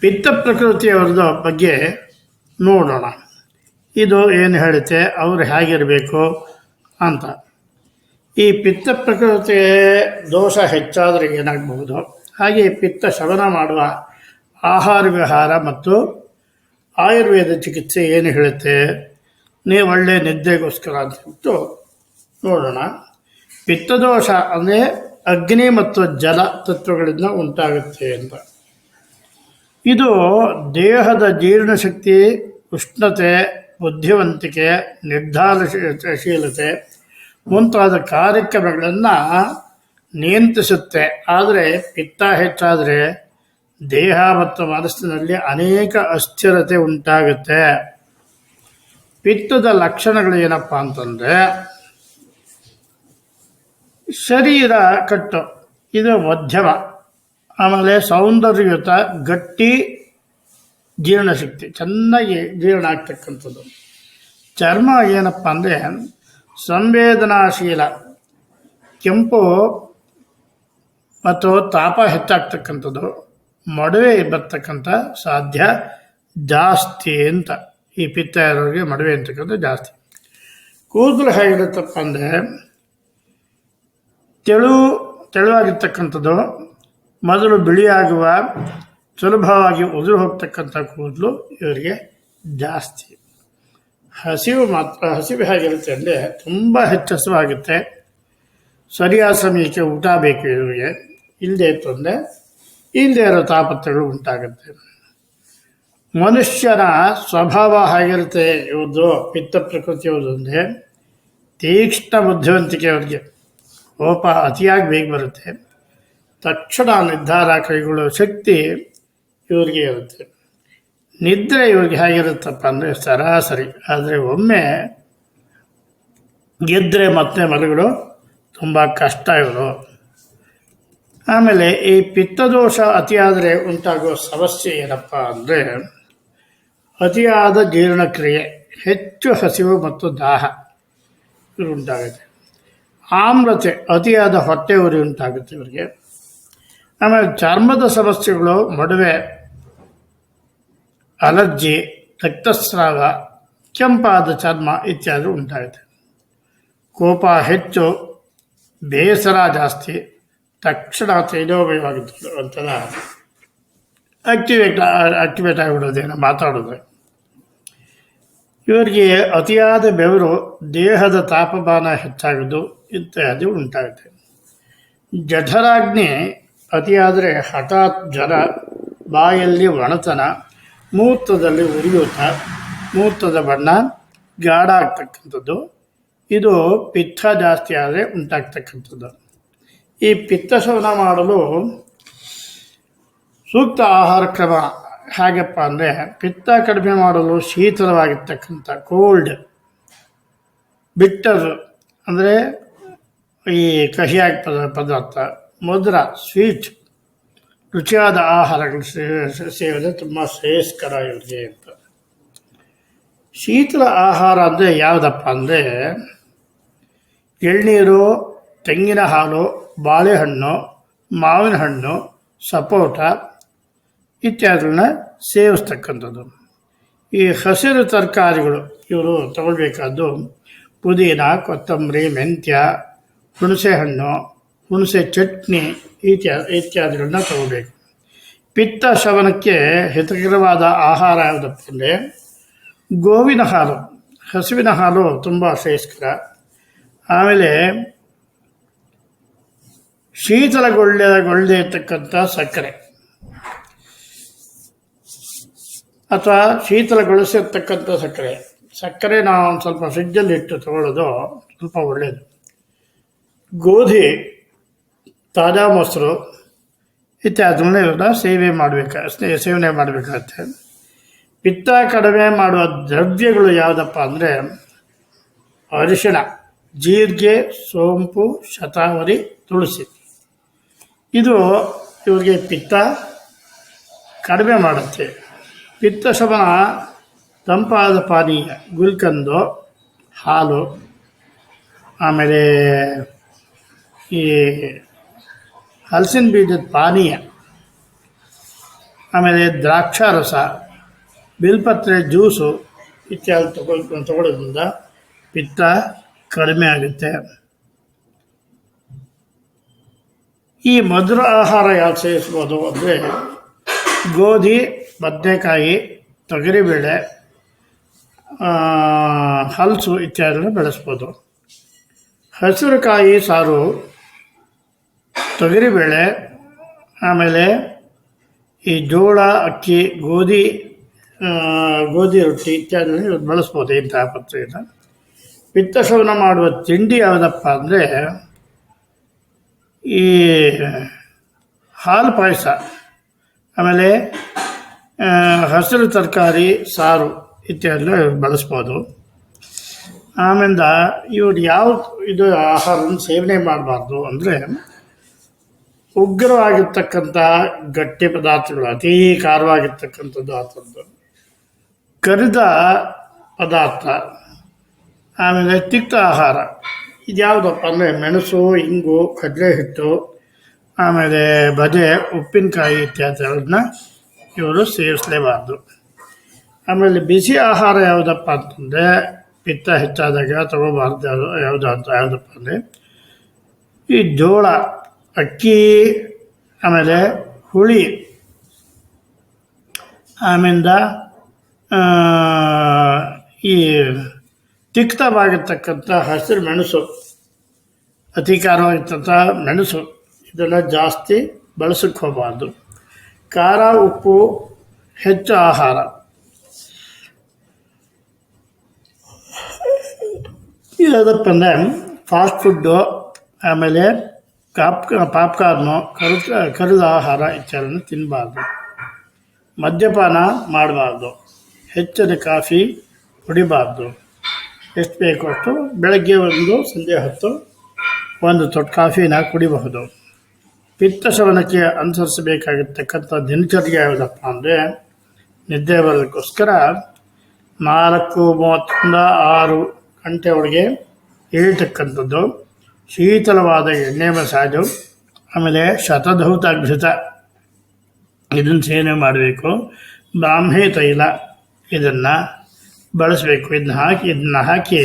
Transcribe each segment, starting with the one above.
ಪಿತ್ತ ಪ್ರಕೃತಿಯವ್ರದ್ದು ಬಗ್ಗೆ ನೋಡೋಣ. ಇದು ಏನು ಹೇಳುತ್ತೆ, ಅವರು ಹೇಗಿರಬೇಕು ಅಂತ. ಈ ಪಿತ್ತ ಪ್ರಕೃತಿ ದೋಷ ಹೆಚ್ಚಾದರೆ ಏನಾಗಬಹುದು? ಹಾಗೆ ಪಿತ್ತ ಶಮನ ಮಾಡುವ ಆಹಾರ ವಿಹಾರ ಮತ್ತು ಆಯುರ್ವೇದ ಚಿಕಿತ್ಸೆ ಏನು ಹೇಳುತ್ತೆ? ನೀವು ಒಳ್ಳೆ ನಿದ್ದೆಗೋಸ್ಕರ ಅಂತ ಹೇಳ್ಬಿಟ್ಟು ನೋಡೋಣ. ಪಿತ್ತದೋಷ ಅಂದರೆ ಅಗ್ನಿ ಮತ್ತು ಜಲ ತತ್ವಗಳಿಂದ ಉಂಟಾಗುತ್ತೆ ಅಂತ. ಇದು ದೇಹದ ಜೀರ್ಣಶಕ್ತಿ, ಉಷ್ಣತೆ, ಬುದ್ಧಿವಂತಿಕೆ, ನಿರ್ಧಾರಶೀಲತೆ ಮುಂತಾದ ಕಾರ್ಯಕ್ರಮಗಳನ್ನು ನಿಯಂತ್ರಿಸುತ್ತೆ. ಆದರೆ ಪಿತ್ತ ಹೆಚ್ಚಾದರೆ ದೇಹ ಮತ್ತು ಮನಸ್ಸಿನಲ್ಲಿ ಅನೇಕ ಅಸ್ಥಿರತೆ ಉಂಟಾಗುತ್ತೆ. ಪಿತ್ತದ ಲಕ್ಷಣಗಳು ಏನಪ್ಪ ಅಂತಂದರೆ ಶರೀರ ಕಟ್ಟು, ಇದು ಮಧ್ಯಮ. ಆಮೇಲೆ ಸೌಂದರ್ಯಯುತ, ಗಟ್ಟಿ ಜೀರ್ಣಶಕ್ತಿ ಚೆನ್ನಾಗಿ ಜೀರ್ಣ ಆಗ್ತಕ್ಕಂಥದ್ದು. ಚರ್ಮ ಏನಪ್ಪ ಅಂದರೆ ಸಂವೇದನಾಶೀಲ, ಕೆಂಪು ಮತ್ತು ತಾಪ ಹೆಚ್ಚಾಗ್ತಕ್ಕಂಥದ್ದು. ಮಡುವೆ ಬರ್ತಕ್ಕಂಥ ಸಾಧ್ಯ ಜಾಸ್ತಿ ಅಂತ, ಈ ಪಿತ್ತ ಇರೋರಿಗೆ ಮಡುವೆ ಅಂತಕ್ಕಂಥ ಜಾಸ್ತಿ. ಕೂದಲು ಹೇಗಿರುತ್ತಪ್ಪ ಅಂದರೆ ತೆಳು, ತೆಳುವಾಗಿರ್ತಕ್ಕಂಥದ್ದು. ಮೊದಲು ಬಿಳಿಯಾಗುವ ಸುಲಭವಾಗಿ ಉದುರು ಹೋಗ್ತಕ್ಕಂಥ ಕೂದಲು ಇವರಿಗೆ ಜಾಸ್ತಿ. ಹಸಿವು ಮಾತ್ರ, ಹಸಿವು ಹೇಗಿರುತ್ತೆ ಅಂದರೆ ತುಂಬ ಹೆಚ್ಚು ಹಸಿವಾಗುತ್ತೆ ಸರಿಯಾದ ಸಮಯಕ್ಕೆ ಊಟ ಬೇಕು ಇವರಿಗೆ. ಇಲ್ಲದೆ ಇತ್ತು ಅಂದರೆ ಇಲ್ಲದೆ ಇರೋ ತಾಪತ್ರಗಳು ಉಂಟಾಗುತ್ತೆ. ಮನುಷ್ಯನ ಸ್ವಭಾವ ಹೇಗಿರುತ್ತೆ ಇವ್ರದ್ದು, ಪಿತ್ತ ಪ್ರಕೃತಿಯವ್ರದ್ದು ಅಂದರೆ ತೀಕ್ಷ್ಣ ಬುದ್ಧಿವಂತಿಕೆ ಅವ್ರಿಗೆ. ಕೋಪ ಅತಿಯಾಗಿ ಬೇಗ ಬರುತ್ತೆ. ತಕ್ಷಣ ನಿರ್ಧಾರ ಕೈಗೊಳ್ಳುವ ಶಕ್ತಿ ಇವರಿಗೆ ಇರುತ್ತೆ. ನಿದ್ರೆ ಇವ್ರಿಗೆ ಹೇಗಿರುತ್ತಪ್ಪ ಅಂದರೆ ಸರಾಸರಿ. ಆದರೆ ಒಮ್ಮೆ ಗೆದ್ದರೆ ಮತ್ತೆ ಮಲಗಳು ತುಂಬ ಕಷ್ಟ ಇವರು. ಆಮೇಲೆ ಈ ಪಿತ್ತದೋಷ ಅತಿಯಾದರೆ ಉಂಟಾಗುವ ಸಮಸ್ಯೆ ಏನಪ್ಪ ಅಂದರೆ ಅತಿಯಾದ ಜೀರ್ಣಕ್ರಿಯೆ, ಹೆಚ್ಚು ಹಸಿವು ಮತ್ತು ದಾಹ ಉಂಟಾಗುತ್ತೆ. ಆಮ್ಲತೆ ಅತಿಯಾದ ಹೊಟ್ಟೆ ಉರಿ ಉಂಟಾಗುತ್ತೆ ಇವರಿಗೆ. ಆಮೇಲೆ ಚರ್ಮದ ಸಮಸ್ಯೆಗಳು, ಮಡುವೆ, ಅಲರ್ಜಿ, ರಕ್ತಸ್ರಾವ, ಕೆಂಪಾದ ಚರ್ಮ ಇತ್ಯಾದಿ ಉಂಟಾಗುತ್ತೆ ಕೋಪ ಹೆಚ್ಚು, ಬೇಸರ ಜಾಸ್ತಿ, ತಕ್ಷಣ ತೈಲೋಮಯವಾಗಿದ್ದು ಒಂಥರ ಆಕ್ಟಿವೇಟ್ ಆಕ್ಟಿವೇಟ್ ಆಗಿಬಿಡೋದೇನು ಮಾತಾಡೋದು. ಇವರಿಗೆ ಅತಿಯಾದ ಬೆವರು ದೇಹದ ತಾಪಮಾನ ಹೆಚ್ಚಾಗೋದು ಇತ್ಯಾದಿ ಉಂಟಾಗುತ್ತೆ ಜಠರಾಗ್ನಿ ಅತಿಯಾದರೆ ಹಠಾತ್ ಜ್ವರ, ಬಾಯಲ್ಲಿ ಒಣತನ, ಮೂತ್ರದಲ್ಲಿ ಉರಿಯೂತ, ಮೂತ್ರದ ಬಣ್ಣ ಗಾಢ ಆಗ್ತಕ್ಕಂಥದ್ದು. ಇದು ಪಿತ್ತ ಜಾಸ್ತಿ ಆದರೆ ಉಂಟಾಗ್ತಕ್ಕಂಥದ್ದು. ಈ ಪಿತ್ತ ಶಮನ ಮಾಡಲು ಸೂಕ್ತ ಆಹಾರ ಕ್ರಮ ಹೇಗಪ್ಪ ಅಂದರೆ ಪಿತ್ತ ಕಡಿಮೆ ಮಾಡಲು ಶೀತಲವಾಗಿರ್ತಕ್ಕಂಥ ಕೋಲ್ಡ್ ಬಿಟ್ಟರ್ ಅಂದರೆ ಈ ಕಹಿಯಾಗಿ ಪದ ಪದಾರ್ಥ ಮಧುರ ಸ್ವೀಟ್, ರುಚಿಯಾದ ಆಹಾರಗಳು ಸೇವನೆ ತುಂಬ ಶ್ರೇಯಸ್ಕರ ಇರಲಿ ಅಂತ. ಶೀತಲ ಆಹಾರ ಅಂದರೆ ಯಾವುದಪ್ಪ ಅಂದರೆ, ಎಳ್ನೀರು, ತೆಂಗಿನ ಹಾಲು, ಬಾಳೆಹಣ್ಣು, ಮಾವಿನ ಹಣ್ಣು, ಸಪೋಟ ಇತ್ಯಾದಿಗಳನ್ನ ಸೇವಿಸ್ತಕ್ಕಂಥದ್ದು. ಈ ಹಸಿರು ತರಕಾರಿಗಳು ಇವರು ತಗೊಳ್ಬೇಕಾದ್ದು ಪುದೀನ, ಕೊತ್ತಂಬರಿ, ಮೆಂತ್ಯ, ಹುಣಸೆಹಣ್ಣು ಹುಣಸೆ ಚಟ್ನಿ ಇತ್ಯಾದಿ ಇತ್ಯಾದಿಗಳನ್ನ ತಗೋಬೇಕು. ಪಿತ್ತ ಶವನಕ್ಕೆ ಹಿತಕರವಾದ ಆಹಾರ ಯಾವುದಪ್ಪ ಅಂದರೆ ಗೋವಿನ ಹಾಲು. ಹಸುವಿನ ಹಾಲು ತುಂಬ ಶ್ರೇಷ್ಠ. ಆಮೇಲೆ ಶೀತಲಗೊಳ್ಳೆಗೊಳ್ಳದೆ ಇರ್ತಕ್ಕಂಥ ಸಕ್ಕರೆ. ಅಥವಾ ಶೀತಲಗೊಳಿಸಿರ್ತಕ್ಕಂಥ ಸಕ್ಕರೆ. ಸಕ್ಕರೆ ನಾವು ಒಂದು ಸ್ವಲ್ಪ ಫ್ರಿಜ್ಜಲ್ಲಿ ಇಟ್ಟು ತಗೊಳ್ಳೋದು ಸ್ವಲ್ಪ ಒಳ್ಳೆಯದು ಗೋಧಿ ತಾಜಾ ಮೊಸರು ಇತ್ಯಾದಿಗಳನ್ನ ಸೇವೆ ಮಾಡಬೇಕು ಸೇವನೆ ಮಾಡಬೇಕಾಗತ್ತೆ. ಪಿತ್ತ ಕಡಿಮೆ ಮಾಡುವ ದ್ರವ್ಯಗಳು ಯಾವುದಪ್ಪ ಅಂದರೆ ಅರಿಶಿಣ, ಜೀರಿಗೆ, ಸೋಂಪು, ಶತಾವರಿ, ತುಳಸಿ. ಇದು ಇವರಿಗೆ ಪಿತ್ತ ಕಡಿಮೆ ಮಾಡುತ್ತೆ. ಪಿತ್ತ ಶಮನ ತಂಪಾದ ಪಾನೀಯ, ಗುಲ್ಕಂದು, ಹಾಲು, ಆಮೇಲೆ ಈ ಹಲಸಿನ ಬೀಜದ ಪಾನೀಯ, ಆಮೇಲೆ ದ್ರಾಕ್ಷಾರಸ, ಬಿಲ್ಪತ್ರೆ, ಜ್ಯೂಸು ಇತ್ಯಾದಿ ತಗೊಳ್ ತಗೊಳ್ಳೋದ್ರಿಂದ ಪಿತ್ತ ಕಡಿಮೆ ಆಗುತ್ತೆ. ಈ ಮಧುರ ಆಹಾರ ಯಾವ್ದು ಸೇವಿಸ್ಬೋದು ಅಂದರೆ ಗೋಧಿ, ಬದನೆಕಾಯಿ, ತೊಗರಿಬೇಳೆ ಹಲಸು ಇತ್ಯಾದಿಗಳನ್ನ ಬೆಳೆಸ್ಬೋದು. ಹಸಿರುಕಾಯಿ ಸಾರು ತೊಗರಿಬೇಳೆ, ಆಮೇಲೆ ಈ ಜೋಳ, ಅಕ್ಕಿ, ಗೋಧಿ ಗೋಧಿ ರೊಟ್ಟಿ ಇತ್ಯಾದಿಗಳನ್ನ ಬಳಸ್ಬೋದು ಇಂತಹ ಪತ್ರೆಯನ್ನು ಪಿತ್ತಶಮನ ಮಾಡುವ ತಿಂಡಿ ಯಾವುದಪ್ಪ ಅಂದರೆ ಈ ಹಾಲು ಪಾಯಸ, ಆಮೇಲೆ ಹಸಿರು ತರಕಾರಿ, ಸಾರು ಇತ್ಯಾದಿ ಬಳಸ್ಬೋದು. ಆಮೇಲೆ ಇವ್ರು ಯಾವ ಇದು ಆಹಾರವನ್ನು ಸೇವನೆ ಮಾಡಬಾರ್ದು ಅಂದರೆ ಉಗ್ರವಾಗಿರ್ತಕ್ಕಂಥ ಗಟ್ಟಿ ಪದಾರ್ಥಗಳು, ಅತೀ ಖಾರವಾಗಿರ್ತಕ್ಕಂಥದ್ದು ಆತದ್ದು ಕರಿದ ಪದಾರ್ಥ, ಆಮೇಲೆ ತಿಕ್ತ ಆಹಾರ. ಇದ್ಯಾವುದಪ್ಪ ಅಂದರೆ ಮೆಣಸು, ಇಂಗು ಕಡಲೆ ಹಿಟ್ಟು ಆಮೇಲೆ ಬದೆ, ಉಪ್ಪಿನಕಾಯಿ ಇತ್ಯಾದಿಗಳನ್ನ ಇವರು ಸೇವಿಸಲೇಬಾರ್ದು. ಆಮೇಲೆ ಬಿಸಿ ಆಹಾರ ಯಾವುದಪ್ಪ ಅಂತಂದರೆ ಪಿತ್ತ ಹೆಚ್ಚಾದಾಗ ತಗೋಬಾರ್ದು. ಯಾವುದು ಯಾವುದು ಯಾವುದಪ್ಪ ಅಂದರೆ ಈ ಜೋಳ. ಅಕ್ಕಿ, ಆಮೇಲೆ ಹುಳಿ ಆಮೇಲೆ ಈ ತಿಕ್ತವಾಗಿರ್ತಕ್ಕಂಥ ಹಸಿರು ಮೆಣಸು ಅತಿ ಖಾರವಾಗಿರ್ತಂಥ ಮೆಣಸು, ಇದೆಲ್ಲ ಜಾಸ್ತಿ ಬಳಸಕ್ಕೆ ಹೋಗಬಾರ್ದು. ಖಾರ, ಉಪ್ಪು, ಹೆಚ್ಚು ಆಹಾರ. ಇದಪ್ಪ ಅಂದರೆ ಫಾಸ್ಟ್ ಫುಡ್ಡು ಆಮೇಲೆ ಕಾಪ್ ಪಾಪ್ಕಾರ್ನು ಕರು ಕರಿದ ಆಹಾರ ಇತ್ಯಾದಿಯನ್ನು ತಿನ್ನಬಾರ್ದು ಮದ್ಯಪಾನ ಮಾಡಬಾರ್ದು. ಹೆಚ್ಚಿನ ಕಾಫಿ ಕುಡಿಬಾರ್ದು. ಎಷ್ಟು ಬೇಕು ಅಷ್ಟು ಬೆಳಗ್ಗೆ ಒಂದು, ಸಂಜೆ ಹೊತ್ತು ಒಂದು ತೊಟ್ಟು ಕಾಫಿನ ಕುಡಿಬಹುದು. ಪಿತ್ತ ಶ್ರವಣಕ್ಕೆ ಅನುಸರಿಸಬೇಕಾಗಿರ್ತಕ್ಕಂಥ ದಿನಚರ್ಯ ಯಾವುದಪ್ಪ ಅಂದರೆ, ನಿದ್ದೆ ಬರೋದಕ್ಕೋಸ್ಕರ ನಾಲ್ಕು ಮೂವತ್ತರಿಂದ ಆರು ಗಂಟೆ ಒಳಗೆ ಏಳ್ತಕ್ಕಂಥದ್ದು ಶೀತಲವಾದ ಎಣ್ಣೆ ಮಸಾಜು ಆಮೇಲೆ ಶತಧೌತ ಘೃತ ಇದನ್ನು ಸೇವನೆ ಮಾಡಬೇಕು. ಬ್ರಾಹ್ಮಿ ತೈಲ ಇದನ್ನು ಬಳಸಬೇಕು. ಇದನ್ನ ಹಾಕಿ ಇದನ್ನ ಹಾಕಿ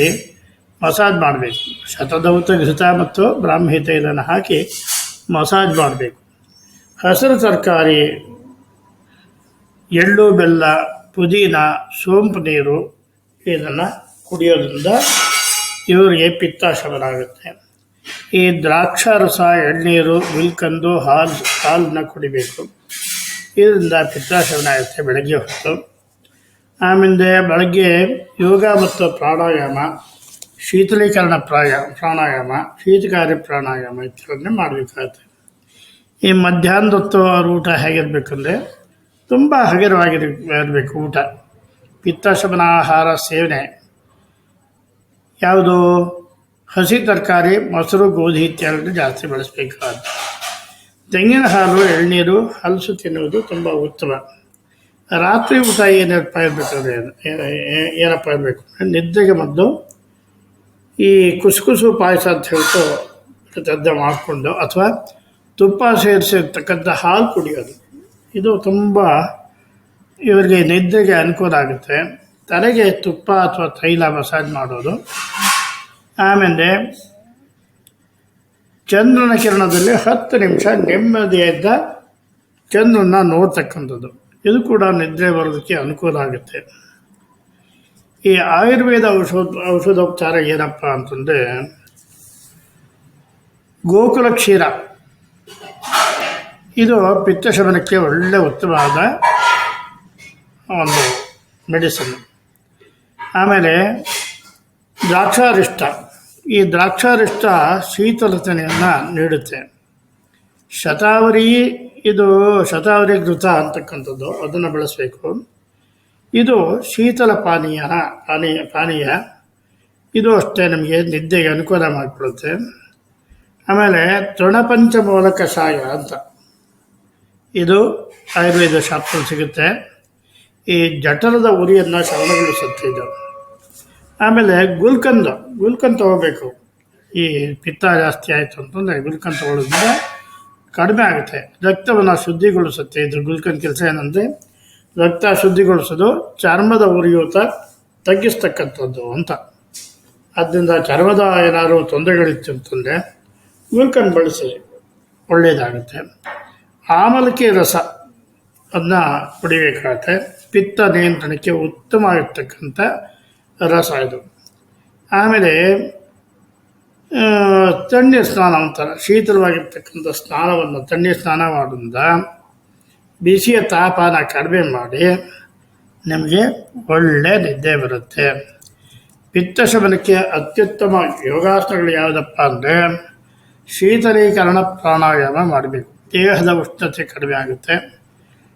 ಮಸಾಜ್ ಮಾಡಬೇಕು. ಶತಧೌತ ಘೃತ ಮತ್ತು ಬ್ರಾಹ್ಮಿ ತೈಲನ ಹಾಕಿ ಮಸಾಜ್ ಮಾಡಬೇಕು. ಹಸಿರು ತರಕಾರಿ, ಎಳ್ಳು, ಬೆಲ್ಲ, ಪುದೀನ, ಸೋಂಪು ನೀರು ಇದನ್ನು ಕುಡಿಯೋದ್ರಿಂದ ಇವರಿಗೆ ಪಿತ್ತ ಶಮನ ಆಗುತ್ತೆ ಈ ದ್ರಾಕ್ಷಾರಸ ಎಣ್ಣೀರು ಮಿಲ್ಕಂದು, ಹಾಲು, ಹಾಲನ್ನ ಕುಡಿಬೇಕು. ಇದರಿಂದ ಪಿತ್ತಾಶಮನ ಆಗುತ್ತೆ ಬೆಳಗ್ಗೆ ಹೊತ್ತು. ಆಮೇಲೆ ಬೆಳಗ್ಗೆ ಯೋಗ ಮತ್ತು ಪ್ರಾಣಾಯಾಮ, ಶೀತಲೀಕರಣ ಪ್ರಾಯ, ಪ್ರಾಣಾಯಾಮ, ಶೀತಕಾರಿ ಪ್ರಾಣಾಯಾಮ ಇತ್ಯಾದಿ ಮಾಡಬೇಕಾಗುತ್ತೆ. ಈ ಮಧ್ಯಾಹ್ನದ ಹೊತ್ತು ಅವ್ರ ಊಟ ಹೇಗಿರಬೇಕಂದ್ರೆ ತುಂಬ ಹಗುರವಾಗಿರ ಇರಬೇಕು ಊಟ. ಪಿತ್ತಶಮನ ಆಹಾರ ಸೇವನೆ. ಯಾವುದು? ಹಸಿ ತರಕಾರಿ, ಮೊಸರು, ಗೋಧಿ ಇತ್ಯಾದಿ ಜಾಸ್ತಿ ಬಳಸಬೇಕಾದ ತೆಂಗಿನ ಹಾಲು, ಎಳ್ನೀರು, ಹಲಸು ತಿನ್ನುವುದು ತುಂಬ ಉತ್ತಮ. ರಾತ್ರಿ ಊಟ ಏನಪ್ಪ ಇರಬೇಕಾದ್ರೆ ಏನಪ್ಪ ಇರಬೇಕು ನಿದ್ದೆಗೆ ಮೊದಲು ಈ ಕುಸುಕುಸು ಪಾಯಸ ಅಂತ ಹೇಳ್ತು ತದ್ದ ಮಾಡಿಕೊಂಡು ಅಥವಾ ತುಪ್ಪ ಸೇರಿಸಿರ್ತಕ್ಕಂಥ ಹಾಲು ಕುಡಿಯೋದು. ಇದು ತುಂಬ ಇವರಿಗೆ ನಿದ್ದೆಗೆ ಅನುಕೂಲ ಆಗುತ್ತೆ. ತಲೆಗೆ ತುಪ್ಪ ಅಥವಾ ತೈಲ ಮಸಾಜ್ ಮಾಡೋದು. ಆಮೇಲೆ ಚಂದ್ರನ ಕಿರಣದಲ್ಲಿ ಹತ್ತು ನಿಮಿಷ ನೆಮ್ಮದಿಯಾದ ಚಂದ್ರನ ನೋಡ್ತಕ್ಕಂಥದ್ದು. ಇದು ಕೂಡ ನಿದ್ರೆ ಬರೋದಕ್ಕೆ ಅನುಕೂಲ ಆಗುತ್ತೆ. ಈ ಆಯುರ್ವೇದ ಔಷಧ, ಔಷಧೋಪಚಾರ ಏನಪ್ಪ ಅಂತಂದರೆ ಗೋಕುಲ ಕ್ಷೀರ. ಇದು ಪಿತ್ತಶಮನಕ್ಕೆ ಒಳ್ಳೆ ಉತ್ತಮವಾದ ಒಂದು ಮೆಡಿಸಿನ್. ಆಮೇಲೆ ದ್ರಾಕ್ಷಾರಿಷ್ಟ. ಈ ದ್ರಾಕ್ಷಾರಿಷ್ಟ ಶೀತಲತನೆಯನ್ನು ನೀಡುತ್ತೆ. ಶತಾವರಿ, ಇದು ಶತಾವರಿ ಘೃತ ಅಂತಕ್ಕಂಥದ್ದು, ಅದನ್ನು ಬಳಸಬೇಕು. ಇದು ಶೀತಲ ಪಾನೀಯ ಪಾನೀಯ ಪಾನೀಯ. ಇದು ಅಷ್ಟೇ ನಮಗೆ ನಿದ್ದೆಗೆ ಅನುಕೂಲ ಮಾಡಿಕೊಡುತ್ತೆ. ಆಮೇಲೆ ತೃಣಪಂಚಮೂಲ ಕಷಾಯ ಅಂತ. ಇದು ಆಯುರ್ವೇದ ಶಾಸ್ತ್ರ ಸಿಗುತ್ತೆ. ಈ ಜಠರದ ಉರಿಯನ್ನು ಶಮನಗೊಳಿಸುತ್ತೆ ಇದು. ಆಮೇಲೆ ಗುಲ್ಕಂದ ಗುಲ್ಕನ್ ತಗೋಬೇಕು. ಈ ಪಿತ್ತ ಜಾಸ್ತಿ ಆಯಿತು ಅಂತಂದರೆ ಗುಲ್ಕನ್ ತೊಗೊಳ್ಳೋದ್ರಿಂದ ಕಡಿಮೆ ಆಗುತ್ತೆ. ರಕ್ತವನ್ನು ಶುದ್ಧಿಗೊಳಿಸುತ್ತೆ. ಇದ್ರ ಗುಲ್ಕನ್ ಕೆಲಸ ಏನಂದರೆ ರಕ್ತ ಶುದ್ಧಿಗೊಳಿಸೋದು ಚರ್ಮದ ಉರಿಯೂತ ತಗ್ಗಿಸ್ತಕ್ಕಂಥದ್ದು ಅಂತ. ಆದ್ದರಿಂದ ಚರ್ಮದ ಏನಾದರೂ ತೊಂದರೆಗಳಿತ್ತು ಅಂತಂದರೆ ಗುಲ್ಕನ್ ಬಳಸಿ ಒಳ್ಳೆಯದಾಗುತ್ತೆ ಆಮಲಕಿ ರಸ ಅದನ್ನ ಕುಡಿಬೇಕಾಗತ್ತೆ. ಪಿತ್ತ ನಿಯಂತ್ರಣಕ್ಕೆ ಉತ್ತಮ ಆಗಿರ್ತಕ್ಕಂಥ ರಸ ಇದು. ಆಮೇಲೆ ತಣ್ಣೀರು ಸ್ನಾನ ಅಂತಾರೆ ಶೀತಲವಾಗಿರ್ತಕ್ಕಂಥ ಸ್ನಾನವನ್ನು ತಣ್ಣೀರು ಸ್ನಾನ ಮಾಡೋದ್ರಿಂದ ಬಿಸಿಯ ತಾಪನ ಕಡಿಮೆ ಮಾಡಿ ನಿಮಗೆ ಒಳ್ಳೆಯ ನಿದ್ದೆ ಬರುತ್ತೆ. ಪಿತ್ತ ಶಮನಕ್ಕೆ ಅತ್ಯುತ್ತಮ ಯೋಗಾಸನಗಳು ಯಾವುದಪ್ಪ ಅಂದರೆ ಶೀತಲೀಕರಣ ಪ್ರಾಣಾಯಾಮ ಮಾಡಬೇಕು. ದೇಹದ ಉಷ್ಣತೆ ಕಡಿಮೆ ಆಗುತ್ತೆ.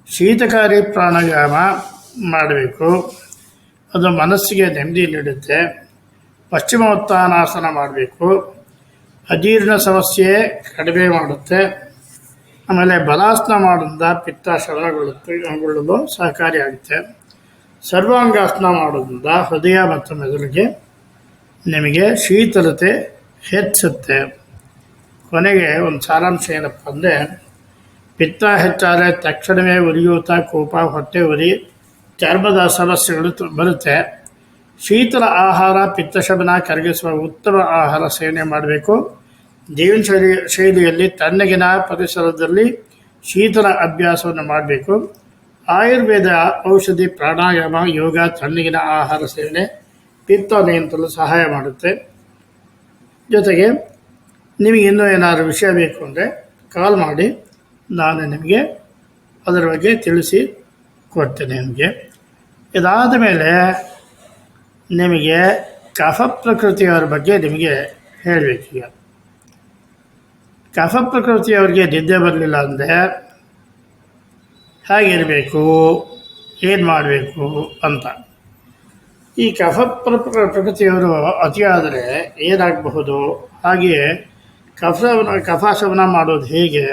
ಶೀತಕಾರಿ ಪ್ರಾಣಾಯಾಮ ಮಾಡಬೇಕು. ಅದು ಮನಸ್ಸಿಗೆ ನೆಮ್ಮದಿ ನೀಡುತ್ತೆ. ಪಶ್ಚಿಮೋತ್ತಾನಾಸನ ಮಾಡಬೇಕು. ಅಜೀರ್ಣ ಸಮಸ್ಯೆ ಕಡಿಮೆ ಮಾಡುತ್ತೆ. ಆಮೇಲೆ ಬಲಾಸನ ಮಾಡೋದ್ರಿಂದ ಪಿತ್ತ ಶರಣಗೊಳ್ಳುತ್ತೆ ಗೊಳ್ಳಲು ಸಹಕಾರಿಯಾಗುತ್ತೆ ಸರ್ವಾಂಗಾಸನ ಮಾಡೋದ್ರಿಂದ ಹೃದಯ ಮತ್ತು ಮೆದುಳಿಗೆ ನಿಮಗೆ ಶೀತಲತೆ ಹೆಚ್ಚುತ್ತೆ. ಕೊನೆಗೆ ಒಂದು ಸಾರಾಂಶ ಏನಪ್ಪ ಅಂದರೆ, ಪಿತ್ತ ಹೆಚ್ಚಾದರೆ ತಕ್ಷಣವೇ ಉರಿಯೂತ, ಕೋಪ, ಹೊಟ್ಟೆ ಉರಿ ಚರ್ಮದ ಸಮಸ್ಯೆಗಳು ಬರುತ್ತೆ. ಶೀತಲ ಆಹಾರ ಪಿತ್ತಶಮನ ಕರಗಿಸುವ ಉತ್ತಮ ಆಹಾರ ಸೇವನೆ ಮಾಡಬೇಕು. ಜೀವನ ಶೈಲಿ ಶೈಲಿಯಲ್ಲಿ ತಣ್ಣಗಿನ ಪರಿಸರದಲ್ಲಿ ಶೀತಲ ಅಭ್ಯಾಸವನ್ನು ಮಾಡಬೇಕು. ಆಯುರ್ವೇದ ಔಷಧಿ ಪ್ರಾಣಾಯಾಮ, ಯೋಗ, ತಣ್ಣಗಿನ ಆಹಾರ ಸೇವನೆ ಪಿತ್ತ ನಿಯಂತ್ರಲು ಸಹಾಯ ಮಾಡುತ್ತೆ. ಜೊತೆಗೆ ನಿಮಗೆ ಇನ್ನೂ ಏನಾದರೂ ವಿಷಯ ಬೇಕು ಅಂದರೆ ಕಾಲ್ ಮಾಡಿ. ನಾನು ನಿಮಗೆ ಅದರ ಬಗ್ಗೆ ತಿಳಿಸಿ ಕೊಡ್ತೇನೆ ನಿಮಗೆ. ಇದಾದ ಮೇಲೆ ನಿಮಗೆ ಕಫ ಪ್ರಕೃತಿಯವರ ಬಗ್ಗೆ ನಿಮಗೆ ಹೇಳಬೇಕೀಗ ಕಫ ಪ್ರಕೃತಿಯವರಿಗೆ ನಿದ್ದೆ ಬರಲಿಲ್ಲ ಅಂದರೆ ಹೇಗಿರಬೇಕು, ಏನು ಮಾಡಬೇಕು ಅಂತ. ಈ ಕಫ ಪ್ರ- ಪ್ರ- ಪ್ರಕೃತಿಯವರು ಅತಿಯಾದರೆ ಏನಾಗಬಹುದು? ಹಾಗೆಯೇ ಕಫ, ಕಫಾಶವನ ಮಾಡೋದು ಹೇಗೆ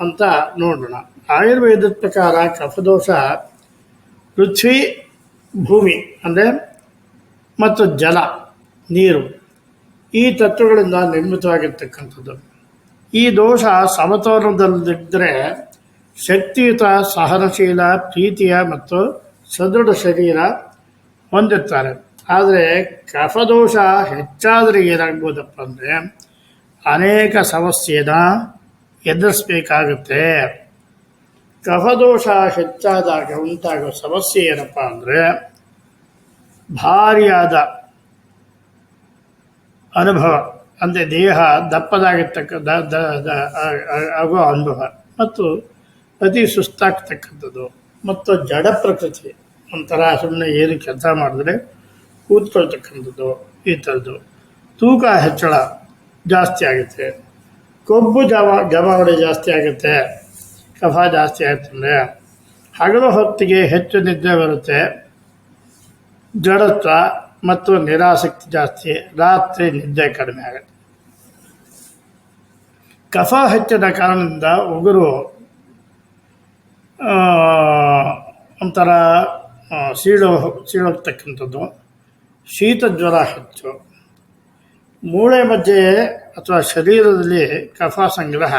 ಅಂತ ನೋಡೋಣ. ಆಯುರ್ವೇದದ ಪ್ರಕಾರ ಕಫದೋಷ, ಪೃಥ್ವಿ, ಭೂಮಿ, ಅಂದರೆ ಮತ್ತು ಜಲ, ನೀರು, ಈ ತತ್ವಗಳಿಂದ ನಿರ್ಮಿತವಾಗಿರ್ತಕ್ಕಂಥದ್ದು. ಈ ದೋಷ ಸಮತೋಲನದಲ್ಲಿದ್ದರೆ ಶಕ್ತಿಯುತ, ಸಹನಶೀಲ, ಪ್ರೀತಿಯ ಮತ್ತು ಸದೃಢ ಶರೀರ ಹೊಂದಿರ್ತಾರೆ. ಆದರೆ ಕಫದೋಷ ಹೆಚ್ಚಾದರೆ ಏನಾಗ್ಬೋದಪ್ಪ ಅಂದರೆ ಅನೇಕ ಸಮಸ್ಯೆನ ಎದುರಿಸ್ಬೇಕಾಗುತ್ತೆ. ಕಫದೋಷ ಹೆಚ್ಚಾದಾಗ ಉಂಟಾಗೋ ಸಮಸ್ಯೆ ಏನಪ್ಪ ಅಂದರೆ ಭಾರಿಯಾದ ಅನುಭವ, ಅಂದರೆ ದೇಹ ದಪ್ಪದಾಗಿರ್ತಕ್ಕ, ದ ಆಗೋ ಅನುಭವ ಮತ್ತು ಅತಿ ಸುಸ್ತಾಗ್ತಕ್ಕಂಥದ್ದು ಮತ್ತು ಜಡ ಪ್ರಕೃತಿ ಒಂಥರ ಸುಮ್ಮನೆ ಏನು ಕೆಲಸ ಮಾಡಿದ್ರೆ ಕೂತ್ಕೊಳ್ತಕ್ಕಂಥದ್ದು ಈ ಥರದ್ದು. ತೂಕ ಹೆಚ್ಚಳ ಜಾಸ್ತಿ ಆಗುತ್ತೆ, ಕೊಬ್ಬು ಜಮ ಜಮಾವಣೆ ಜಾಸ್ತಿ ಆಗುತ್ತೆ. ಕಫ ಜಾಸ್ತಿ ಆಗ್ತದೆ. ಹಗಲು ಹೊತ್ತಿಗೆ ಹೆಚ್ಚು ನಿದ್ದೆ ಬರುತ್ತೆ. ಜಡತ್ವ ಮತ್ತು ನಿರಾಸಕ್ತಿ ಜಾಸ್ತಿ. ರಾತ್ರಿ ನಿದ್ದೆ ಕಡಿಮೆ ಆಗುತ್ತೆ. ಕಫ ಹೆಚ್ಚಿದ ಕಾರಣದಿಂದ ಉಗುರು ಒಂಥರ ಸೀಳೋ, ಸೀಳೋಗ್ತಕ್ಕಂಥದ್ದು. ಶೀತ ಜ್ವರ ಹೆಚ್ಚು. ಮೂಳೆ ಮಧ್ಯೆ ಅಥವಾ ಶರೀರದಲ್ಲಿ ಕಫ ಸಂಗ್ರಹ.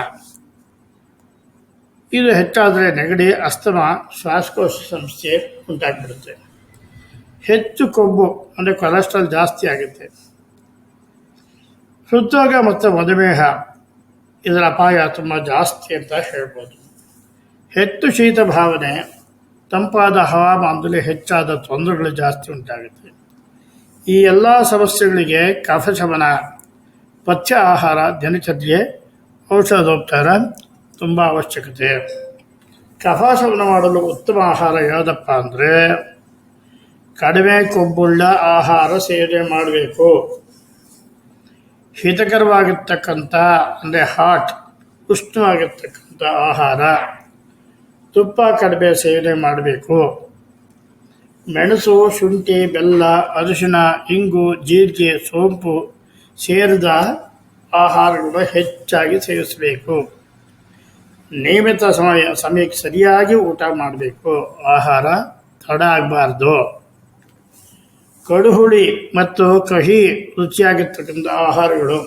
ಇದು ಹೆಚ್ಚಾದರೆ ನೆಗಡಿ, ಅಸ್ತಮ, ಶ್ವಾಸಕೋಶ ಸಮಸ್ಯೆ ಉಂಟಾಗಿಬಿಡುತ್ತೆ. ಹೆಚ್ಚು ಕೊಬ್ಬು, ಅಂದರೆ ಕೊಲೆಸ್ಟ್ರಾಲ್ ಜಾಸ್ತಿ ಆಗುತ್ತೆ. ಹೃದ್ರೋಗ ಮತ್ತು ಮಧುಮೇಹ ಇದರ ಅಪಾಯ ತುಂಬ ಜಾಸ್ತಿ ಅಂತ ಹೇಳ್ಬೋದು. ಹೆಚ್ಚು ಶೀತ ಭಾವನೆ, ತಂಪಾದ ಹವಾಮಾನದಲ್ಲಿ ಹೆಚ್ಚಾದ ತೊಂದರೆಗಳು ಜಾಸ್ತಿ ಉಂಟಾಗುತ್ತೆ. ಈ ಎಲ್ಲ ಸಮಸ್ಯೆಗಳಿಗೆ ಕಫಶಮನ, ಪಥ್ಯ ಆಹಾರ, ದಿನಚರ್ಯೆ, ಔಷಧೋಪಚಾರ ತುಂಬ ಅವಶ್ಯಕತೆ. ಕಫ ಶಮನ ಮಾಡಲು ಉತ್ತಮ ಆಹಾರ ಯಾವುದಪ್ಪ ಅಂದರೆ, ಕಡಿಮೆ ಕೊಬ್ಬುಳ್ಳ ಆಹಾರ ಸೇವನೆ ಮಾಡಬೇಕು. ಹಿತಕರವಾಗಿರ್ತಕ್ಕಂಥ ಅಂದರೆ ಹಾಟ್ ಉಷ್ಣವಾಗಿರ್ತಕ್ಕಂಥ ಆಹಾರ, ತುಪ್ಪ ಕಡಿಮೆ ಸೇವನೆ ಮಾಡಬೇಕು. ಮೆಣಸು, ಶುಂಠಿ, ಬೆಲ್ಲ, ಅರಿಶಿಣ, ಇಂಗು, ಜೀರಿಗೆ, ಸೋಂಪು ಸೇರಿದ ಆಹಾರಗಳು ಹೆಚ್ಚಾಗಿ ಸೇವಿಸಬೇಕು. ನಿಯಮಿತ ಸಮಯ, ಸಮಯಕ್ಕೆ ಸರಿಯಾಗಿ ಊಟ ಮಾಡಬೇಕು. ಆಹಾರ ತಡ ಆಗಬಾರ್ದು ಕಡುಹುಳಿ ಮತ್ತು ಕಹಿ ರುಚಿಯಾಗಿರ್ತಕ್ಕಂಥ ಆಹಾರಗಳು.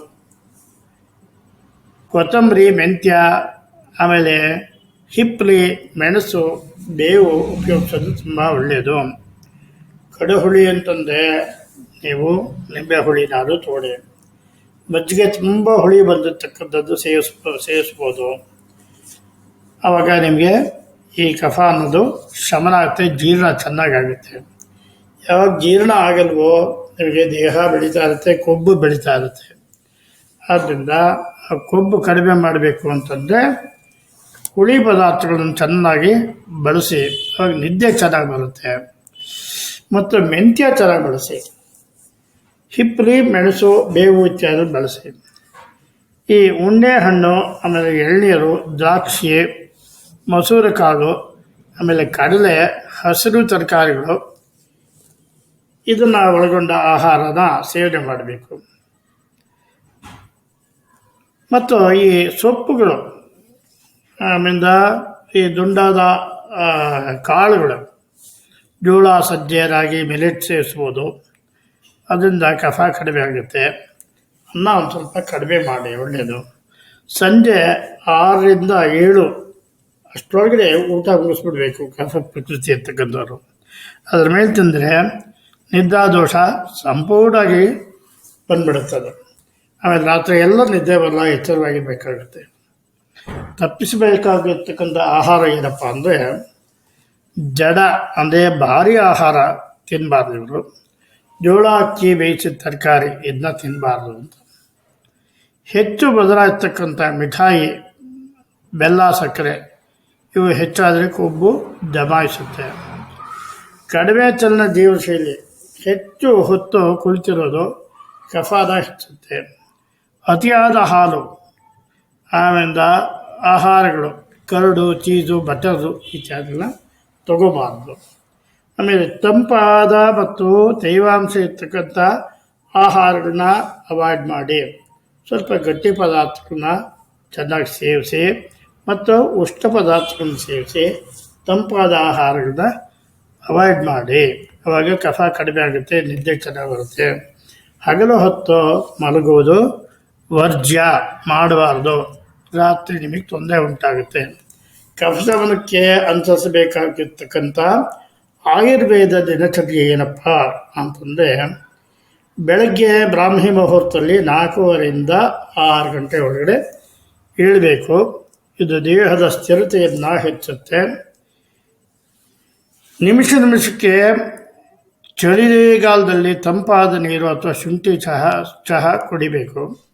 ಕೊತ್ತಂಬರಿ, ಮೆಂತ್ಯ, ಆಮೇಲೆ ಹಿಪ್ಪಲಿ ಮೆಣಸು, ಬೇವು ಉಪಯೋಗಿಸೋದು ತುಂಬ ಒಳ್ಳೆಯದು. ಕಡುಹುಳಿ ಅಂತಂದರೆ ನೀವು ನಿಂಬೆ ಹುಳಿನಾದರೂ ತೋಡೆ ಮಜ್ಜಿಗೆ ತುಂಬ ಹುಳಿ ಬಂದಿರತಕ್ಕಂಥದ್ದು ಸೇವಿಸ್ಬೋ, ಸೇವಿಸ್ಬೋದು. ಆವಾಗ ನಿಮಗೆ ಈ ಕಫ ಅನ್ನೋದು ಶಮನ ಆಗುತ್ತೆ, ಜೀರ್ಣ ಚೆನ್ನಾಗಾಗುತ್ತೆ. ಯಾವಾಗ ಜೀರ್ಣ ಆಗಲ್ವೋ, ನಿಮಗೆ ದೇಹ ಬೆಳೀತಾ ಇರುತ್ತೆ, ಕೊಬ್ಬು ಬೆಳೀತಾ ಇರುತ್ತೆ. ಆದ್ದರಿಂದ ಆ ಕೊಬ್ಬು ಕಡಿಮೆ ಮಾಡಬೇಕು ಅಂತಂದರೆ ಹುಳಿ ಪದಾರ್ಥಗಳನ್ನು ಚೆನ್ನಾಗಿ ಬಳಸಿ, ಅವಾಗ ನಿದ್ದೆ ಚೆನ್ನಾಗಿ ಬರುತ್ತೆ. ಮತ್ತು ಮೆಂತ್ಯ ಚೆನ್ನಾಗಿ ಬಳಸಿ ಹಿಪ್ಪಲಿ ಮೆಣಸು, ಬೇವು ಇತ್ಯಾದಿ ಬಳಸಿ. ಈ ಉಣ್ಣೆ ಹಣ್ಣು ಆಮೇಲೆ ಎಳ್ನೀರು, ದ್ರಾಕ್ಷಿ ಮಸೂರ ಕಾಳು, ಆಮೇಲೆ ಕಡಲೆ, ಹಸಿರು ತರಕಾರಿಗಳು. ಇದನ್ನು ಒಳಗೊಂಡ ಆಹಾರನ ಸೇವನೆ ಮಾಡಬೇಕು. ಮತ್ತು ಈ ಸೊಪ್ಪುಗಳು, ಆಮೇಲಿಂದ ಈ ದುಂಡಾದ ಕಾಳುಗಳು, ಜೋಳ ಸಜ್ಜೆ ರಾಗಿ ಮಿಲೆಟ್ ಸೇವಿಸ್ಬೋದು. ಅದರಿಂದ ಕಫ ಕಡಿಮೆ ಆಗುತ್ತೆ. ಅನ್ನ ಒಂದು ಸ್ವಲ್ಪ ಕಡಿಮೆ ಮಾಡಿ, ಒಳ್ಳೆಯದು. ಸಂಜೆ ಆರರಿಂದ ಏಳು ಅಷ್ಟರೊಳಗಡೆ ಊಟ ಮುಗಿಸ್ಬಿಡ್ಬೇಕು ಕಸ ಪ್ರಕೃತಿ ಇರ್ತಕ್ಕಂಥವ್ರು ಅದ್ರ ಮೇಲೆ ತಿಂದರೆ ನಿದ್ರಾದೋಷ ಸಂಪೂರ್ಣವಾಗಿ ಬಂದ್ಬಿಡುತ್ತದೆ. ಆಮೇಲೆ ರಾತ್ರಿ ಎಲ್ಲ ನಿದ್ದೆ ಬರಲ್ಲ ಎಚ್ಚರವಾಗಿರಬೇಕಾಗುತ್ತೆ ತಪ್ಪಿಸಬೇಕಾಗಿರ್ತಕ್ಕಂಥ ಆಹಾರ ಏನಪ್ಪ ಅಂದರೆ, ಜಡ ಅಂದರೆ ಭಾರಿ ಆಹಾರ ತಿನ್ನಬಾರ್ದು ಇವರು. ಜೋಳ ಅಕ್ಕಿ ಬೇಯಿಸಿದ ತರಕಾರಿ ಇದನ್ನ ತಿನ್ನಬಾರ್ದು ಅಂತ. ಹೆಚ್ಚು ಬದಲಾಯಿಸ್ತಕ್ಕಂಥ ಮಿಠಾಯಿ, ಬೆಲ್ಲ, ಸಕ್ಕರೆ ಇವು ಹೆಚ್ಚಾದರೆ ಕೊಬ್ಬು ದಬಾಯಿಸುತ್ತೆ. ಕಡಿಮೆ ಚಲನ ಜೀವನಶೈಲಿ ಹೆಚ್ಚು ಹೊತ್ತು ಕುಳಿತಿರೋದು ಕಫಾದ ಹೆಚ್ಚುತ್ತೆ. ಅತಿಯಾದ ಹಾಲು ಆಮೇಲೆ ಆಹಾರಗಳು, ಕರಡು, ಚೀಸು ಬಟರು ಇತ್ಯಾದಿನ ತಗೋಬಾರ್ದು. ಆಮೇಲೆ ತಂಪಾದ ಮತ್ತು ತೇವಾಂಶ ಇರ್ತಕ್ಕಂಥ ಆಹಾರಗಳನ್ನ ಅವಾಯ್ಡ್ ಮಾಡಿ. ಸ್ವಲ್ಪ ಗಟ್ಟಿ ಪದಾರ್ಥಗಳನ್ನ ಚೆನ್ನಾಗಿ ಸೇವಿಸಿ ಮತ್ತು ಉಷ್ಣ ಪದಾರ್ಥಗಳನ್ನು ಸೇವಿಸಿ ತಂಪಾದ ಆಹಾರಗಳನ್ನ ಅವಾಯ್ಡ್ ಮಾಡಿ. ಅವಾಗ ಕಫ ಕಡಿಮೆ ಆಗುತ್ತೆ, ನಿದ್ದೆ ಚೆನ್ನಾಗಿ ಬರುತ್ತೆ. ಹಗಲು ಹೊತ್ತು ಮಲಗುವುದು ವರ್ಜ್ಯ, ಮಾಡಬಾರ್ದು. ರಾತ್ರಿ ನಿಮಗೆ ತೊಂದರೆ ಉಂಟಾಗುತ್ತೆ. ಕಫಸವನಕ್ಕೆ ಅನುಸರಿಸಬೇಕಾಗಿರ್ತಕ್ಕಂಥ ಆಯುರ್ವೇದ ದಿನಚರ್ಯೆ ಏನಪ್ಪ ಅಂತಂದರೆ, ಬೆಳಗ್ಗೆ ಬ್ರಾಹ್ಮಿ ಮುಹೂರ್ತದಲ್ಲಿ ನಾಲ್ಕೂವರೆಯಿಂದ ಆರು ಗಂಟೆ ಒಳಗಡೆ ಏಳಬೇಕು ಇದು ದೇಹದ ಸ್ಥಿರತೆಯನ್ನು ಹೆಚ್ಚುತ್ತೆ. ನಿಮಿಷ ನಿಮಿಷಕ್ಕೆ ಚಳಿಗಾಲದಲ್ಲಿ ತಂಪಾದ ನೀರು ಅಥವಾ ಶುಂಠಿ ಚಹಾ ಚಹಾ ಕುಡಿಬೇಕು.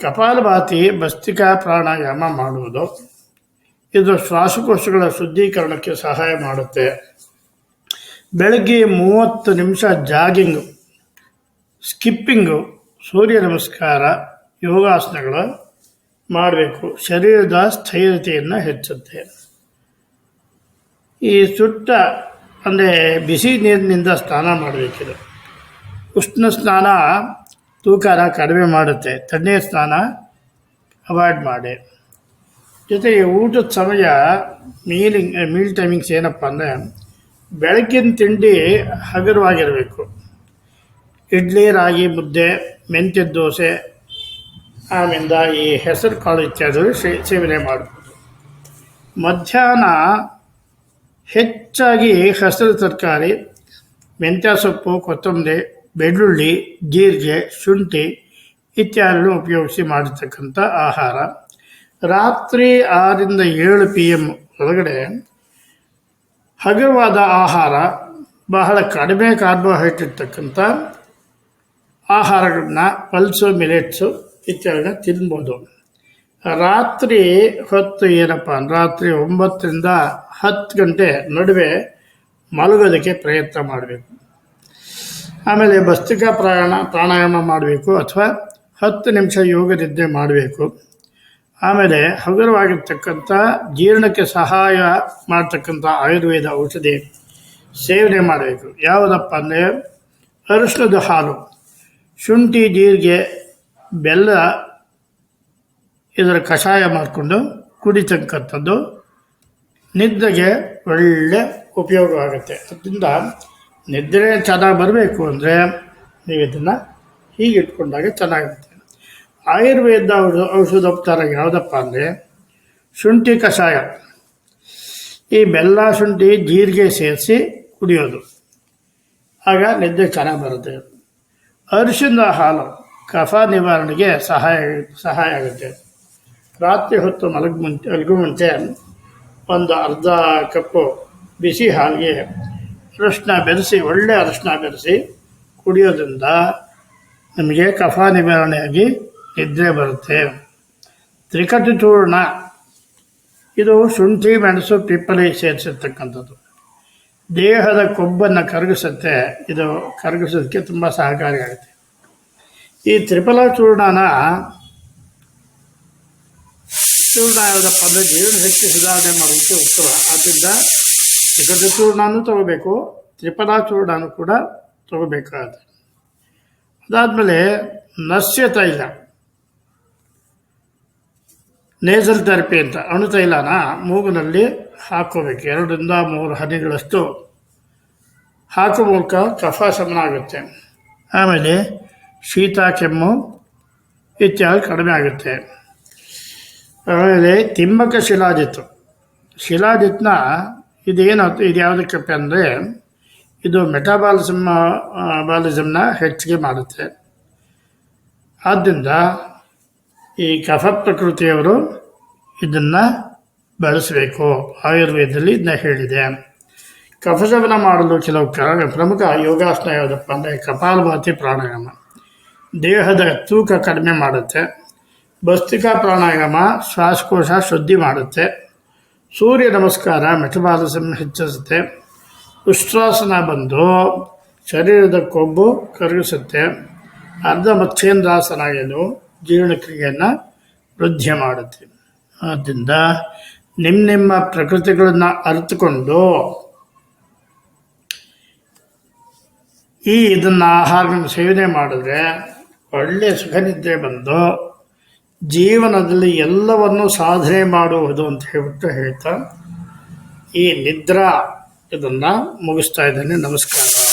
ಕಪಾಲಭಾತಿ ಭಸ್ತಿಕಾ ಪ್ರಾಣಾಯಾಮ ಮಾಡುವುದು. ಇದು ಶ್ವಾಸಕೋಶಗಳ ಶುದ್ಧೀಕರಣಕ್ಕೆ ಸಹಾಯ ಮಾಡುತ್ತೆ. ಬೆಳಗ್ಗೆ ಮೂವತ್ತು ನಿಮಿಷ ಜಾಗಿಂಗು, ಸ್ಕಿಪ್ಪಿಂಗು, ಸೂರ್ಯ ನಮಸ್ಕಾರ, ಯೋಗಾಸನಗಳು. ಮಾಡಬೇಕು. ಶರೀರದ ಸ್ಥೈರ್ಯತೆಯನ್ನು ಹೆಚ್ಚುತ್ತೆ. ಈ ಸುಟ್ಟ, ಅಂದರೆ ಬಿಸಿ ನೀರಿನಿಂದ ಸ್ನಾನ ಮಾಡಬೇಕಿದೆ. ಉಷ್ಣ ಸ್ನಾನ ತೂಕನ ಕಡಿಮೆ ಮಾಡುತ್ತೆ. ತಣ್ಣೀರು ಸ್ನಾನ ಅವಾಯ್ಡ್ ಮಾಡಿ. ಜೊತೆಗೆ ಊಟದ ಸಮಯ ಮೀಲಿಂಗ್, ಮೀಲ್ ಟೈಮಿಂಗ್ಸ್ ಏನಪ್ಪ ಅಂದರೆ ಬೆಳಕಿನ ತಿಂಡಿ ಹಗುರವಾಗಿರಬೇಕು. ಇಡ್ಲಿ, ರಾಗಿ, ಮುದ್ದೆ, ಮೆಂತ್ಯದ ದೋಸೆ ಆಮೇಲೆ ಈ ಹೆಸರು ಕಾಳು ಇತ್ಯಾದಿ ಸೇವನೆ ಮಾಡ್ಬೋದು ಮಧ್ಯಾಹ್ನ ಹೆಚ್ಚಾಗಿ ಹಸಿರು ತರಕಾರಿ, ಮೆಂತ್ಯ ಸೊಪ್ಪು, ಕೊತ್ತಂಬರಿ, ಬೆಳ್ಳುಳ್ಳಿ, ಜೀರಿಗೆ, ಶುಂಠಿ ಇತ್ಯಾದಿಗಳನ್ನು ಉಪಯೋಗಿಸಿ ಮಾಡಿರ್ತಕ್ಕಂಥ ಆಹಾರ. ರಾತ್ರಿ ಆರರಿಂದ ಏಳು ಪಿ ಎಂ ಒಳಗಡೆ ಹಗುರವಾದ ಆಹಾರ, ಬಹಳ ಕಡಿಮೆ ಕಾರ್ಬೋಹೈಡ್ರೇಟ್ ಇರ್ತಕ್ಕಂಥ ಆಹಾರಗಳನ್ನ ಪಲ್ಸು ಮಿಲೆಟ್ಸು ಇತ್ಯಾದಿನ ತಿನ್ಬೋದು. ರಾತ್ರಿ ಹೊತ್ತು ಏನಪ್ಪ ರಾತ್ರಿ ಒಂಬತ್ತರಿಂದ ಹತ್ತು ಗಂಟೆ ನಡುವೆ ಮಲಗೋದಕ್ಕೆ ಪ್ರಯತ್ನ ಮಾಡಬೇಕು. ಆಮೇಲೆ ಭಸ್ತಿಕಾ ಪ್ರಯಾಣ ಪ್ರಾಣಾಯಾಮ ಮಾಡಬೇಕು ಅಥವಾ ಹತ್ತು ನಿಮಿಷ ಯೋಗ ನಿದ್ದೆ ಮಾಡಬೇಕು. ಆಮೇಲೆ ಹಗುರವಾಗಿರ್ತಕ್ಕಂಥ ಜೀರ್ಣಕ್ಕೆ ಸಹಾಯ ಮಾಡ್ತಕ್ಕಂಥ ಆಯುರ್ವೇದ ಔಷಧಿ ಸೇವನೆ ಮಾಡಬೇಕು. ಯಾವುದಪ್ಪ ಅಂದರೆ ಅರಿಶಿನದ ಹಾಲು, ಶುಂಠಿ, ಜೀರಿಗೆ ಬೆಲ್ಲ ಇದರ ಕಷಾಯ ಮಾಡಿಕೊಂಡು ಕುಡಿತಕ್ಕಂಥದ್ದು ನಿದ್ರೆಗೆ ಒಳ್ಳೆ ಉಪಯೋಗವಾಗುತ್ತೆ ಅದರಿಂದ ನಿದ್ರೆ ಚೆನ್ನಾಗಿ ಬರಬೇಕು ಅಂದರೆ ನೀವು ಇದನ್ನು ಹೀಗೆ ಇಟ್ಕೊಂಡಾಗ ಚೆನ್ನಾಗಿರುತ್ತೆ. ಆಯುರ್ವೇದ ಔಷಧ ಔಷಧೋಪಚಾರ ಯಾವುದಪ್ಪ ಅಂದರೆ ಶುಂಠಿ ಕಷಾಯ. ಈ ಬೆಲ್ಲ, ಶುಂಠಿ, ಜೀರಿಗೆ ಸೇರಿಸಿ ಕುಡಿಯೋದು. ಆಗ ನಿದ್ದೆ ಚೆನ್ನಾಗಿ ಬರುತ್ತೆ. ಅರಿಶಿನ ಹಾಲು. ಕಫ ನಿವಾರಣೆಗೆ ಸಹಾಯ ಸಹಾಯ ಆಗುತ್ತೆ. ರಾತ್ರಿ ಹೊತ್ತು ಮಲಗು ಮುಂಚೆ, ಮಲಗೋ ಮುಂಚೆ ಒಂದು ಅರ್ಧ ಕಪ್ಪು ಬಿಸಿ ಹಾಲಿಗೆ ಅರಿಶಿನ ಬೆರೆಸಿ, ಒಳ್ಳೆ ಅರಿಶಿನ ಬೆರೆಸಿ ಕುಡಿಯೋದ್ರಿಂದ ನಮಗೆ ಕಫ ನಿವಾರಣೆಯಾಗಿ ನಿದ್ರೆ ಬರುತ್ತೆ. ತ್ರಿಕಟಿ ಚೂರ್ಣ. ಇದು ಶುಂಠಿ, ಮೆಣಸು, ಪಿಪ್ಪಲಿ ಸೇರಿಸಿರ್ತಕ್ಕಂಥದ್ದು. ದೇಹದ ಕೊಬ್ಬನ್ನು ಕರಗಿಸುತ್ತೆ. ಇದು ಕರಗಿಸೋದಕ್ಕೆ ತುಂಬ ಸಹಕಾರಿಯಾಗುತ್ತೆ. ಈ ತ್ರಿಫಲ ಚೂರ್ಣನ ಚೂರ್ಣ ಯಾವುದಪ್ಪ ಅಂದರೆ ಜೀರ್ಣಶಕ್ತಿ ಸುಧಾರಣೆ ಮಾಡೋದಕ್ಕೆ ಉತ್ತಮ ಆದ್ದರಿಂದ ತ್ರಿಕಟ ಚೂರ್ಣನೂ ತಗೋಬೇಕು, ತ್ರಿಫಲ ಚೂರ್ಣನೂ ಕೂಡ ತಗೋಬೇಕಾದ ಅದಾದಮೇಲೆ ನಸ್ಯ ತೈಲ. ನೇಸಲ್ ಥೆರಪಿ ಅಂತ, ಅಣು ತೈಲನ ಮೂಗಿನಲ್ಲಿ ಹಾಕೋಬೇಕು. ಎರಡರಿಂದ ಮೂರು ಹನಿಗಳಷ್ಟು ಹಾಕೋ ಮೂಲಕ ಕಫ ಶಮನ ಆಗುತ್ತೆ. ಆಮೇಲೆ ಶೀತ, ಕೆಮ್ಮು ಇತ್ಯಾದಿ ಕಡಿಮೆ ಆಗುತ್ತೆ. ಆಮೇಲೆ ತಿಮ್ಮಕ ಶಿಲಾಜಿತ್ತು ಶಿಲಾಜಿತ್ನ ಇದೇನು ಇದು ಯಾವುದಕ್ಕಪ್ಪ ಅಂದರೆ ಇದು ಮೆಟಾಬಾಲಿಸಮ್ ಬಾಲಿಸಮ್ನ ಹೆಚ್ಚಿಗೆ ಮಾಡುತ್ತೆ. ಆದ್ದರಿಂದ ಈ ಕಫ ಪ್ರಕೃತಿಯವರು ಇದನ್ನು ಬಳಸಬೇಕು. ಆಯುರ್ವೇದದಲ್ಲಿ ಇದನ್ನ ಹೇಳಿದೆ. ಕಫಶಮನ ಮಾಡಲು ಕೆಲವು ಕಾರಣ ಪ್ರಮುಖ ಯೋಗಾಸನ ಯಾವುದಪ್ಪ ಅಂದರೆ ಕಪಾಲಭಾತಿ ಪ್ರಾಣಾಯಾಮ. ದೇಹದ ತೂಕ ಕಡಿಮೆ ಮಾಡುತ್ತೆ. ಭಸ್ತಿಕಾ ಪ್ರಾಣಾಯಾಮ, ಶ್ವಾಸಕೋಶ ಶುದ್ಧಿ ಮಾಡುತ್ತೆ. ಸೂರ್ಯ ನಮಸ್ಕಾರ ಮೆಟಬಾಲಿಸಮ್ ಹೆಚ್ಚಿಸುತ್ತೆ. ಉಷ್ಟ್ರಾಸನ ಬಂದು ಶರೀರದ ಕೊಬ್ಬು ಕರಗಿಸುತ್ತೆ. ಅರ್ಧ ಮತ್ಸೇಂದ್ರಾಸನ ಏನು ಜೀರ್ಣಕ್ರಿಯೆಯನ್ನು ವೃದ್ಧಿ ಮಾಡುತ್ತೆ. ಆದ್ದರಿಂದ ನಿಮ್ಮ ನಿಮ್ಮ ಪ್ರಕೃತಿಗಳನ್ನು ಅರಿತುಕೊಂಡು ಈ ಇದನ್ನು ಆಹಾರವನ್ನು ಸೇವನೆ ಮಾಡಿದ್ರೆ ಒಳ್ಳೆಯ ಸುಖ ನಿದ್ರೆ ಬಂದು ಜೀವನದಲ್ಲಿ ಎಲ್ಲವನ್ನು ಸಾಧನೆ ಮಾಡುವುದು ಅಂತ ಹೇಳ್ಬಿಟ್ಟು ಹೇಳ್ತಾ ಈ ನಿದ್ರಾ ಇದನ್ನು ಮುಗಿಸ್ತಾ ಇದ್ದೇನೆ. ನಮಸ್ಕಾರ.